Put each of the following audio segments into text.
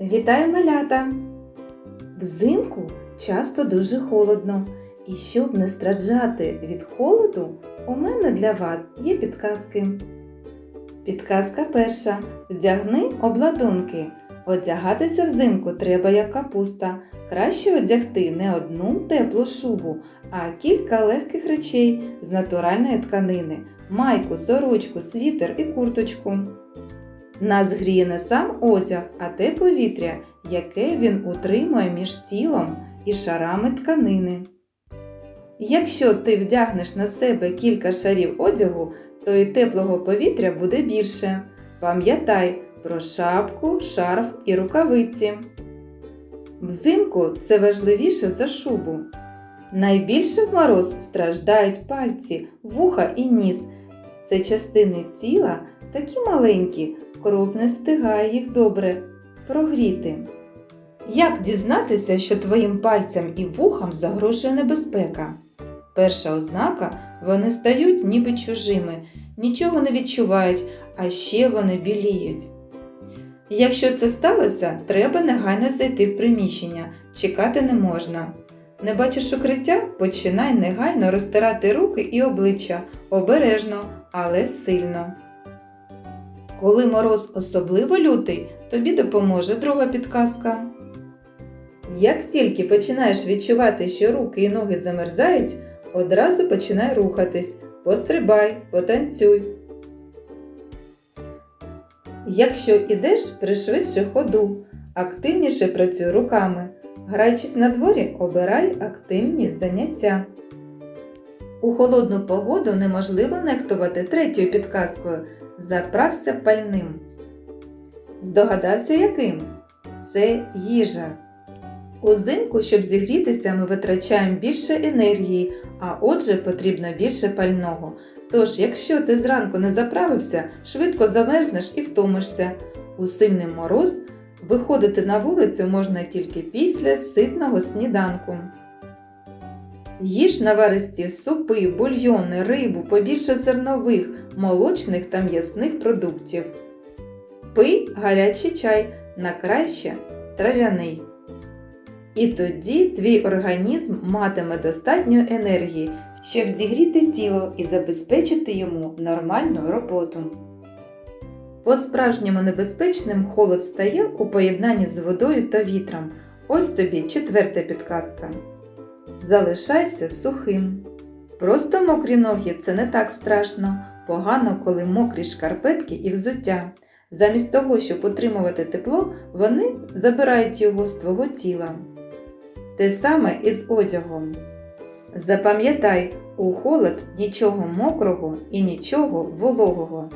Вітаю малята! Взимку часто дуже холодно, і щоб не страждати від холоду, у мене для вас є підказки. Підказка перша. Вдягни обладунки. Одягатися взимку треба як капуста. Краще одягти не одну теплу шубу, а кілька легких речей з натуральної тканини майку, сорочку, світер і курточку. Нас гріє не сам одяг, а те повітря, яке він утримує між тілом і шарами тканини. Якщо ти вдягнеш на себе кілька шарів одягу, то і теплого повітря буде більше. Пам'ятай про шапку, шарф і рукавиці. Взимку це важливіше за шубу. Найбільше в мороз страждають пальці, вуха і ніс. Це частини тіла такі маленькі, кров не встигає їх добре прогріти. Як дізнатися, що твоїм пальцям і вухам загрожує небезпека? Перша ознака вони стають ніби чужими, нічого не відчувають, а ще вони біліють. Якщо це сталося, треба негайно зайти в приміщення, чекати не можна. Не бачиш укриття? Починай негайно розтирати руки і обличчя обережно, але сильно. Коли мороз особливо лютий, тобі допоможе друга підказка. Як тільки починаєш відчувати, що руки і ноги замерзають, одразу починай рухатись, пострибай, потанцюй. Якщо ідеш, пришвидши ходу, активніше працюй руками. Граючись на дворі, обирай активні заняття. У холодну погоду неможливо нехтувати третьою підказкою заправся пальним. Здогадався яким? Це їжа. Узимку, щоб зігрітися, ми витрачаємо більше енергії, а отже потрібно більше пального. Тож, якщо ти зранку не заправився, швидко замерзнеш і втомишся. У сильний мороз виходити на вулицю можна тільки після ситного сніданку. Їж наваристі супи, бульйони, рибу, побільше зернових, молочних та м'ясних продуктів. Пий гарячий чай, на краще трав'яний. І тоді твій організм матиме достатньо енергії, щоб зігріти тіло і забезпечити йому нормальну роботу. По-справжньому небезпечним холод стає у поєднанні з водою та вітром. Ось тобі четверта підказка. Залишайся сухим. Просто мокрі ноги це не так страшно. Погано, коли мокрі шкарпетки і взуття. Замість того, щоб утримувати тепло, вони забирають його з твого тіла. Те саме і з одягом. Запам'ятай, у холод нічого мокрого і нічого вологого.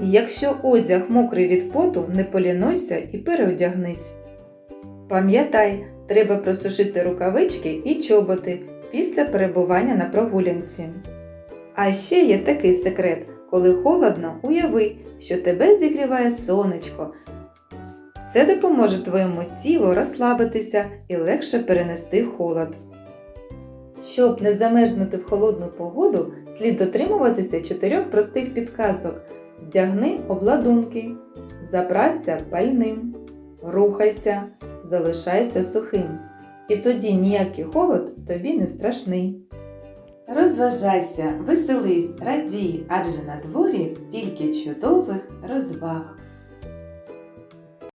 Якщо одяг мокрий від поту, не полінуйся і переодягнись. Пам'ятай, треба просушити рукавички і чоботи після перебування на прогулянці. А ще є такий секрет, коли холодно, уяви, що тебе зігріває сонечко. Це допоможе твоєму тілу розслабитися і легше перенести холод. Щоб не замерзнути в холодну погоду, слід дотримуватися чотирьох простих підказок. Вдягни обладунки, заправся пальним, рухайся, залишайся сухим. І тоді ніякий холод тобі не страшний. Розважайся, веселись, радій, адже на дворі стільки чудових розваг.